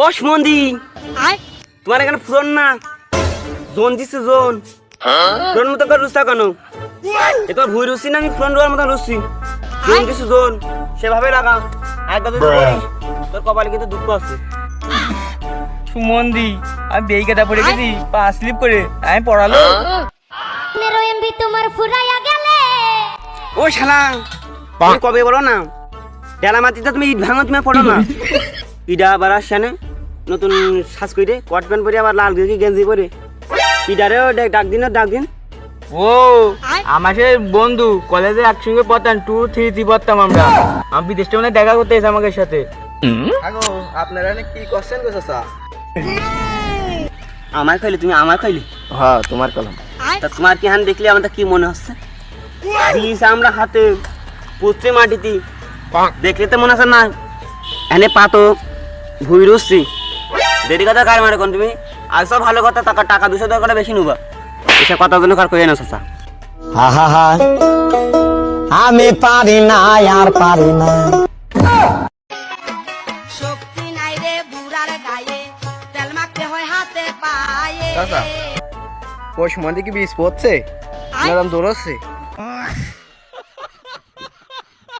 ও সুমন্দি। তোমার এখানে ফোন না? জোন দিছে জোন। ফোন মতো করে রুস্তা কেন এ ভুই রুসি না আমি ফোন রোয়ার মতো রুসি জোন দিছে জোন সেভাবে লাগা। একবার যদি তোর কপালে কিন্তু দুঃখ আছে। সুমন্দি আমি বেই কাটা পড়ে গেছি পা স্লিপ করে আমি পড়ালো। পনেরো এমবি তোমার ফুরাইয়া গেলে। ও শালা। কবে বলো না? ডেলা মাটিতে তুমি ইট ভাঙো তুমি পড়ো না। ইডা আবার আসছে না নতুন সাজ করে কট প্যান্ট পরে আবার লাল গেঞ্জি গেঞ্জি পরে। ইডারেও ডাক- ডাক দিন ডাক দিন। ও আমার সে বন্ধু কলেজে একসঙ্গে পড়তাম টু থ্রি থ্রি পড়তাম আমরা। আমি বিদেশটা মানে দেখা করতে এসে আমাকে সাথে। আপনারা কি করছেন গো চাচা? আমার খাইলে তুমি আমার খাইলে? হ্যাঁ তোমার কলম। তা তোমার কি হান দেখলে আমাদের কি মনে হচ্ছে? দিয়েছে আমরা হাতে পুত্রে মাটিতে দেখলে তো মনে হচ্ছে না এনে পাতো ভুই রুসছি দেরি কথা কার মারে কোন তুমি? আর সব ভালো কথা টাকা টাকা দুশো টাকা বেশি নেবা। এসব কথা জন্য কার করে না চাচা আমি পারি না আর পারি না। শক্তি নাই রে বুড়ার গায়ে তেল মাখতে হয় হাতে পায়ে। চাচা ওই সমাধি কি বীজ পড়ছে ম্যাডাম দৌড়চ্ছে